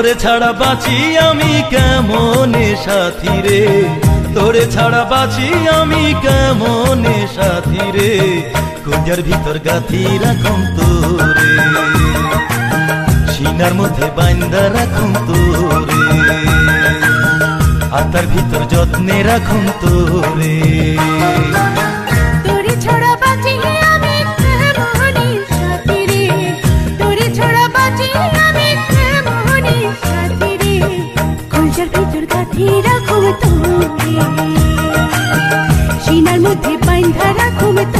তোরে ছাড়া বাঁচি আমি কেমনে সাথী রে? তোরে ছাড়া বাঁচি আমি কেমনে সাথী রে? কুঞ্জার ভিতর গাথি রাখুন তোরে। সিনার মধ্যে বাইন্দা রাখুন তোরে। হাতার ভিতর যত্নে রাখুন তোরে। তোরে রাখুম তোমাকে সিনার মধ্যে বাইন্ধা রাখুম তোরে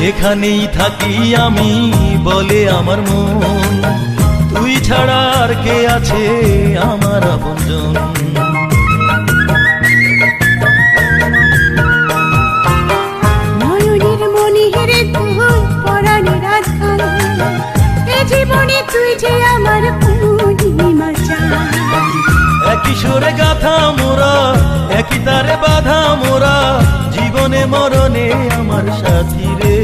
যেখানেই থাকি আমি বলে আমার মন। তুই ছাড়া আর কে আছে আমার আপনজন। একই সুরে গাথা মোরা একই তারে বাধা মোরা। মরণে আমার সাথী রে।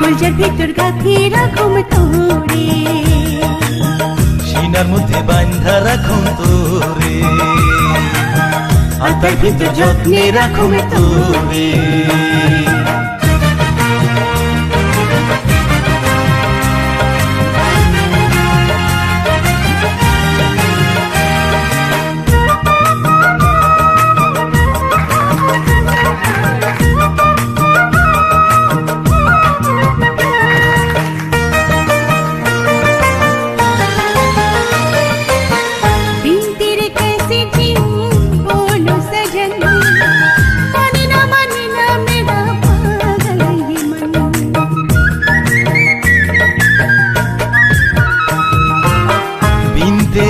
কলজার ভিতর গাথি রাখুম তোরে। সিনার মধ্যে বান্ধা রাখুন তোরে। হাতার ভিতর যত্নে রাখুম তোরে।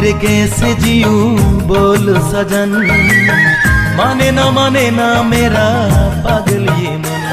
तेरे कैसे जीऊ? बोल सजन। माने ना माने ना मेरा पागल ये मन।